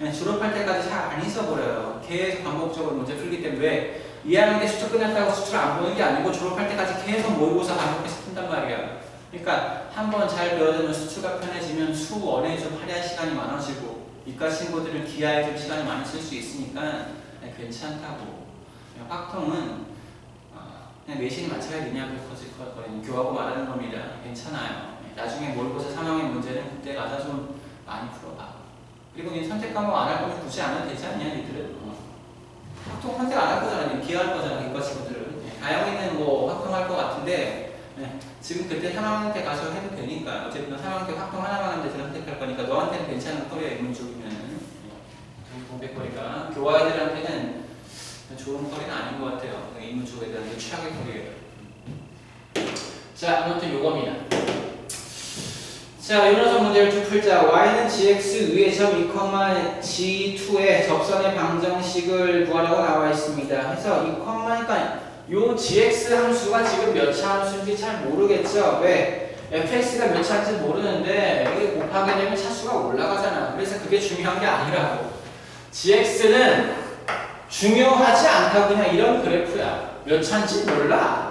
네, 졸업할 때까지 잘 안 잊어버려요. 계속 반복적으로 문제 풀기 때문에 왜? 2학년 때 수출 끝났다고 수출 안 보는 게 아니고 졸업할 때까지 계속 모의고사 반복해서 푼단 말이야. 그러니까 한 번 잘 배워두면 수출가 편해지면 수원에 좀 할애할 시간이 많아지고 이과 친구들은 기하에 좀 시간이 많이 쓸 수 있으니까 네, 괜찮다고. 확통은 어, 내신이 되냐고 거짓거리는 교하고 말하는 겁니다. 괜찮아요. 네, 나중에 모의고사 3학년 문제는 그때 가서 좀 많이 풀어봐. 그리고 니 선택 과목 안 할 거면 굳이 안 해도 되지 않냐, 니들은? 어. 확통 선택 안 할 거잖아, 니 기하할 거잖아, 이과 친구들은. 네, 다영이는 뭐 확통할 것 같은데 네, 지금 그때 3학년 때 가서 해도 되니까 어쨌든 3학년 때 확통 하나만 하는데 선택할 거니까 너한테는 괜찮은 거리야, 이문 쪽이면은. 네, 공백거리가 교화 애들한테는 좋은 거리는 아닌 것 같아요. 인문 쪽에 대한 게 최악의 거리예요. 자, 아무튼 요겁니다. 자, 이론서 문제를 쭉 풀자. y는 gx 위의 점 2, g2의 접선의 방정식을 구하라고 나와 있습니다. 해서 2, 그러니까 요 gx 함수가 지금 몇 차 함수인지 잘 모르겠죠. 왜? fx가 몇 차인지 모르는데 이게 곱하게 되면 차수가 올라가잖아. 그래서 그게 중요한 게 아니라고. gx는 중요하지 않다고 그냥 이런 그래프야. 몇 차인지 몰라.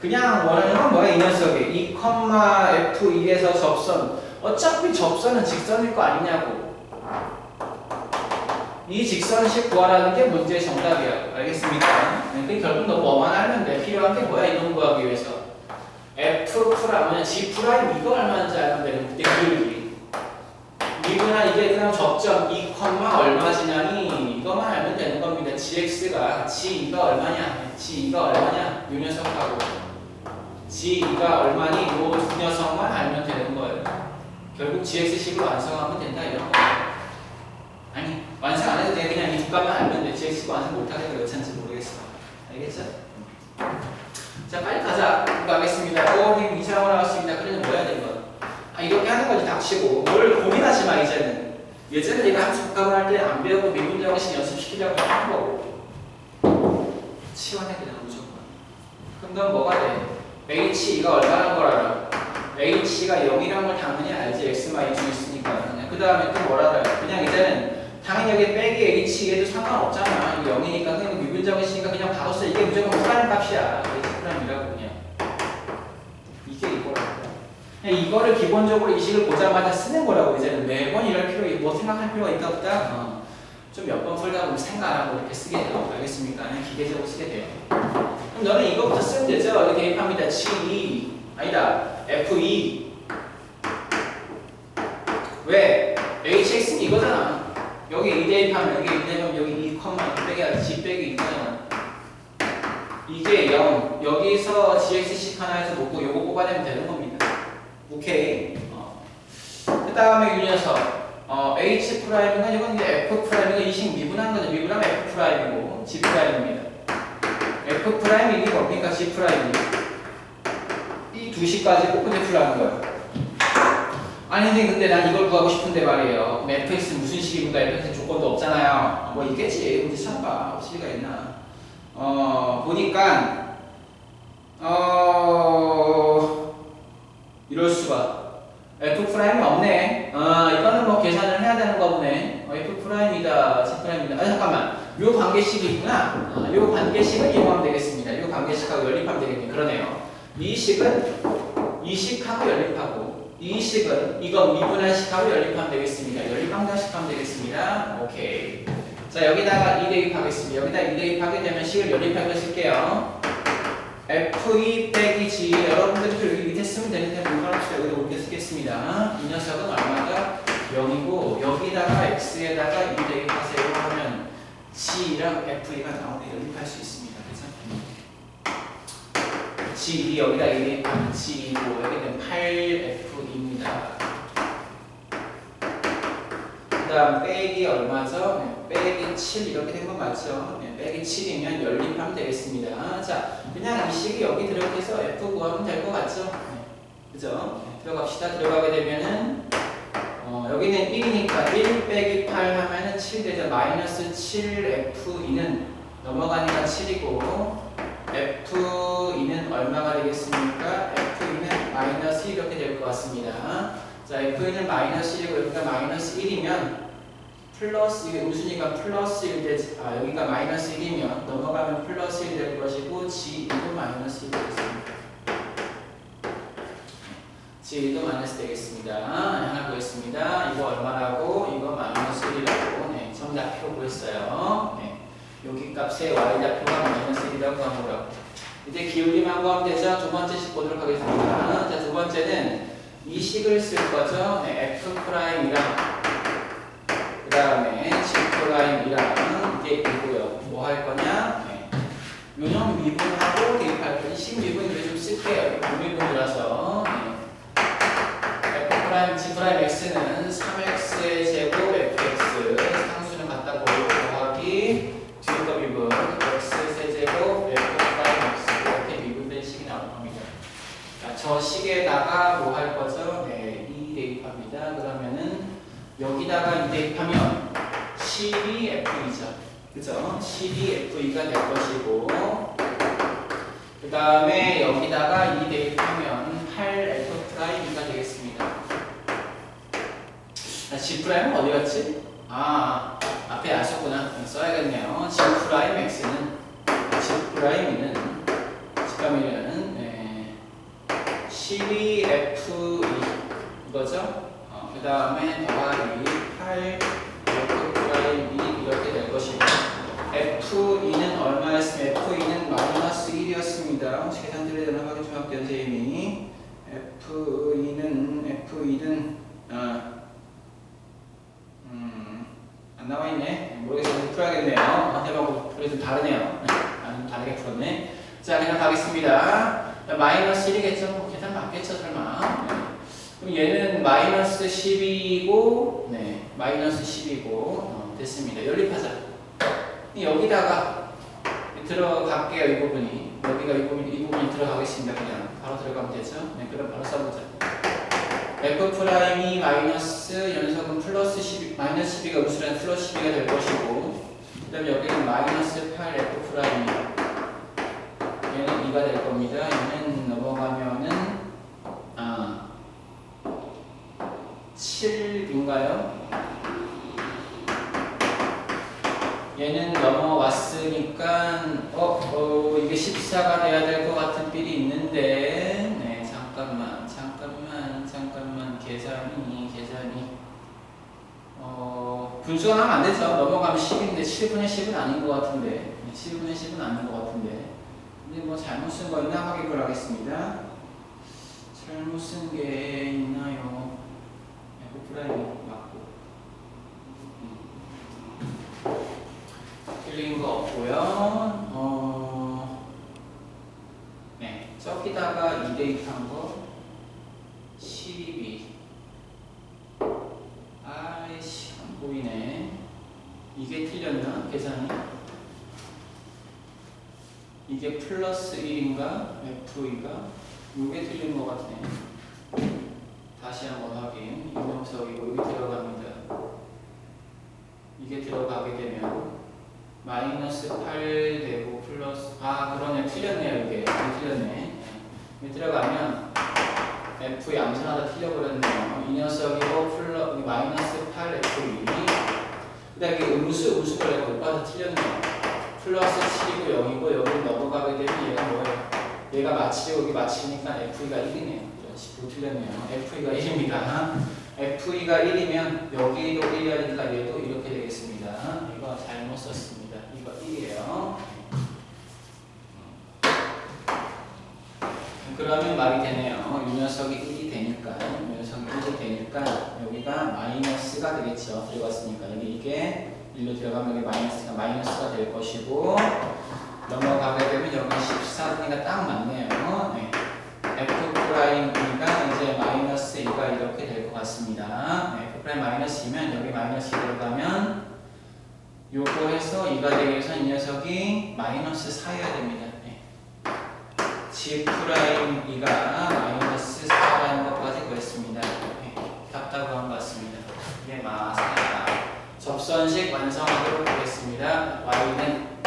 그냥 원하는 건 뭐야 이 녀석이? 2, f2에서 접선. 어차피 접선은 직선일 거 아니냐고. 이 직선식 구하라는 게 문제의 정답이야. 알겠습니까? 네, 그 결국 너 뭐만 알면 돼. 필요한 게 뭐야 이놈 구하기 위해서? F 프라면 g 프라임 이거 얼마인지 알면 되는 데 기울기 이거나 이게 그냥 접점 2, 얼마지냐니 이것만 알면 되는 겁니다. Gx가 g2가 얼마냐? G2가 얼마냐? 요 녀석하고 G가 얼마니 요두 녀석만 알면 되는 거예요. 결국 GX식을 완성하면 된다 이런 거예요. 아니 완성 안 해도 돼 그냥 이두 값만 알면 돼. GX식 완성 못하게 왜 찬지 모르겠어. 알겠죠? 자 빨리 가자. 가겠습니다. 오 지금 이상하고 나왔습니다. 그러면 뭐 해야 되는 거야? 아 이렇게 하는 거지 닥치고 뭘 고민하지 마 이제는. 예전에 내가 함수 복합을 할 때 안 배우고 미분정식 연습시키려고 하는 거고 치환해 그냥 무조건. 그럼 넌 뭐가 돼? HE가 얼마나 걸 알아? HE가 0이란 걸 당연히 알지. X-중 있으니까. 그 다음에 또 뭐라 알아요? 그냥 이제는 당연히 여기 빼기 HE에도 상관없잖아. 이게 0이니까 그냥 미분정이니까 그냥 바로 써. 이게 무조건 프라임 값이야. 그냥. 이거를 기본적으로 이 식을 보자마자 쓰는 거라고 이제는 매번 이럴 필요 뭐 생각할 필요가 있다 없다? 어. 좀 몇 번 풀다 보면 생각 안 하고 이렇게 쓰게 돼요 알겠습니까? 그냥 기계적으로 쓰게 돼요 그럼 너는 이거부터 쓰면 되죠. 여기 대입합니다. G2 아니다. F2 왜? HX는 이거잖아. 여기 2 대입하면 여기 2 대입하면 여기 2, 빼기 G 빼기 2잖아. 이게 0. 여기서 GX식 하나에서 놓고 요거 뽑아내면 되는 겁니다. 오케이. 어. 그 다음에 이 녀석. 어, H 프라임은 이건 이제 F 프라임이고 이식 미분한 거죠. 미분하면 F 프라임이고 G 프라임입니다. F 프라임 이게 뭡니까? G 프라임 이두 시까지 꼭 풀라는 거예요. 아니 선생님 근데 난 이걸 구하고 싶은데 말이에요. 그럼 fx 무슨 식입니까? fx 조건도 없잖아요. 뭐 있겠지. 문제 참봐. 없을 리가 있나? 어 보니까 어 이럴 수가. f 프라임이 없네. 아 이거는 뭐 계산을 해야 되는 거 보네. 어, f 프라임이다. 아 잠깐만. 요 관계식이 있구나. 아, 요 관계식을 이용하면 되겠습니다. 요 관계식하고 연립하면 되겠네. 그러네요. 이 식은 이 식하고 연립하고 이 식은 이거 미분한 식하고 연립하면 되겠습니다. 연립방정식 하면 되겠습니다. 오케이. 자 여기다가 2 대입하겠습니다. 여기다 2 대입하게 되면 식을 연립하게 쓸게요. F2 빼기 G 여러분들도 여기 밑에 쓰면 되는데 불가합시다 여기다 옮겨 쓰겠습니다. 이 녀석은 얼마가 0이고 여기다가 X에다가 2 대입하세요 하면 G랑 F2가 나오네 연립할 수 있습니다. 그래서 G2 여기다 1 대입하면 G2고 여기는 8F입니다. 그 다음 빼기 얼마죠? 네, 빼기 7 이렇게 된 거 맞죠? 네, 빼기 7이면 연립하면 되겠습니다. 자, 그냥 이 식이 여기 들어가서 F 구하면 될 것 같죠? 네, 그죠? 네, 들어갑시다. 들어가게 되면은 어, 여기는 1이니까 1 빼기 8 하면은 7 되죠. 마이너스 7F2는 넘어가니까 7이고 F2는 얼마가 되겠습니까? F2는 마이너스 이렇게 될 것 같습니다. 자, F2는 마이너스 1이고 여기가 마이너스 1이면 플러스 이게 음순위가 플러스 1 되지 아 여기가 마이너스 1이면 넘어가면 플러스 1 될 것이고 G2도 마이너스 1 되겠습니다. G2도 마이너스 되겠습니다. 하나 구했습니다. 이거 얼마라고? 이거 마이너스 1이라고 네, 정답표 구했어요. 네. 여기 값의 y좌표가 마이너스 1이라고 한 거라고. 이제 기울기만 구하면 되죠. 두 번째 식 보도록 하겠습니다. 자, 두 번째는 이 식을 쓸 거죠. 네, f 프라임이랑 그 다음에 g 프라임이랑 이게 있고요. 뭐 할 거냐? 네. 요령 미분하고 대입할 거니 식 미분 이제 좀 쓸게요. 미분이라서 네. 프라임 g 프라임 x는 3x의 제곱 fx 상수는 갖다 버리고 더하기 거 미분 x 세제곱 f 프라임 x 이렇게 미분된 식이 나올 겁니다. 자, 저 식에다가 뭐 할 거죠? 네, 2 대입합니다. 그러면은 여기다가 2 대입하면 12F이죠. 그죠? 12F가 될 것이고 그 다음에 여기다가 2 대입하면 8F'E가 되겠습니다. 아, G'은 어디 갔지? 아, 앞에 아셨구나. 써야겠네요. G'X는 G'이는 G'이는 네, 12F 이거죠? 어, 그 다음에 더하기 8 F 2 이렇게 될 것이고 F2는 얼마였으면 F2는 마이너스 1이었습니다. 혹시 계산 드려야 되나 확인 좀 할게요, 선생님이. F2는 F2는 아, 음, 안 나와 있네. 모르겠어요. 풀어야겠네요. 해보고 그래도 다르네요. 아니 다르게 풀었네. 자, 그냥 가겠습니다. 마이너스 1이겠죠? 뭐 계산 맞겠죠, 설마. 네. 그럼 얘는 마이너스 12이고, 네, 마이너스 10이고, 어, 됐습니다. 연립하자. 여기다가 들어갈게요, 이 부분이. 여기가 이 부분이, 이 부분이 들어가겠습니다. 그냥 바로 들어가면 되죠? 네, 그럼 바로 써보자. F 프라임이 마이너스 연속은 플러스 12, 마이너스 12가 무수란 플러스 12가 될 것이고, 그 다음에 여기는 마이너스 8 f 프라임이에요. 얘는 2가 될 겁니다. 얘는 넘어가면은 아 7인가요? 얘는 넘어왔으니까 어, 어 이게 14가 돼야 될 것 같은 삘이 있는데 네 잠깐만 잠깐만 잠깐만 계산이 계산이 어 분수가 나면 안 되죠 넘어가면 10인데 7분의 10은 아닌 것 같은데 네, 7분의 10은 아닌 것 같은데 근데 뭐 잘못 쓴 거 있나 확인을 하겠습니다. 잘못 쓴 게 있나요? F 프라임 맞고 음. 틀린 거 없고요. 어, 네 저기다가 2 대입한 거 12. 아이씨 안 보이네. 이게 틀렸나 계산이? 이게 플러스 1인가? F2가? 이게 틀린 것 같네. 다시 한번 확인. 이명석이고 여기 들어갑니다. 이게 들어가게 되면 마이너스 8 되고 플러스 아 그러네 틀렸네요 이게 틀렸네. 이게 들어가면 F 양수하다 틀려버렸네요. 이 녀석이고 플러 마이너스 8 F2 그다음에 음수 음수가 내가 못 봐서 틀렸네요. 플러스 7이고 0이고 여기 넘어가게 되면 얘가 뭐예요? 얘가 마치고 여기 마치니까 F2가 1이네요. 10% 틀렸네요. F2가 1입니다. F2가 1이면 여기도 1이야 되니까 얘도 이렇게 되겠습니다. 이거 잘못 썼습니다. 이거 1이에요. 그러면 말이 되네요. 이 녀석이 1이 되니까, 이 녀석이 1이 되니까 여기가 마이너스가 되겠죠. 들어갔으니까 여기 이게 1로 들어가면 여기 마이너스가 마이너스가 될 것이고 넘어가게 되면 여기 14분위가 딱 맞네요. 네. F 프라임이가 이제 마이너스 2가 이렇게 될 것 같습니다. 네, F 프라임 마이너스 2면 여기 마이너스 2 들어가면 요거 해서 2가 되기 위해서 이 녀석이 마이너스 4여야 됩니다. 네. G 프라임 2가 마이너스 4라는 것까지 구했습니다. 네, 답답한 것 같습니다. 이게 마사야. 접선식 완성하도록 하겠습니다. y는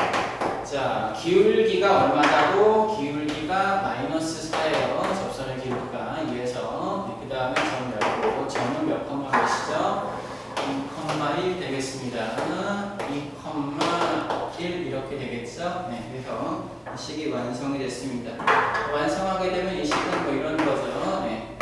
자 기울기가 얼마다고? 기울기가 마이너스 4예요. 접선의 기울기가 2에서 그 다음에 점 열고 점은 몇 컴마 몇이죠? 2, 2,1 되겠습니다. 2,1 이렇게 되겠죠? 네, 그래서 이 식이 완성이 됐습니다. 완성하게 되면 이 식은 뭐 이런 거죠. 네.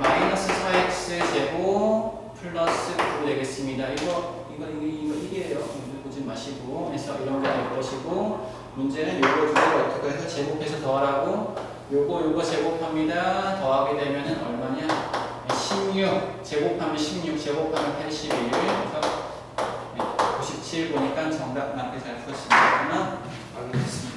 마이너스 4x 제곱 플러스 9 되겠습니다. 이거 이거 이거 이거 1이에요. 이거 보지 마시고 그래서 이런 게될 것이고 문제는 요거 두 개를 어떻게 해서 제곱해서 더하라고 요거 요거 제곱합니다. 더하게 되면은 얼마냐? 16 제곱하면 16 제곱하면 81 그래서 네, 97 보니까 정답 맞게 잘 풀었습니다. 알겠습니다.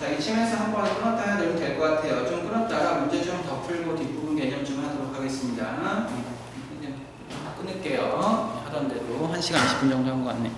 자, 이쯤에서 한 번 끊었다 해야 되면 될것 같아요. 좀 끊었다가 문제 좀 더 풀고 뒷부분 개념 좀 하도록 하겠습니다. 네, 끊을게요. 하던 대로 1시간 20분 정도 한 것 같네.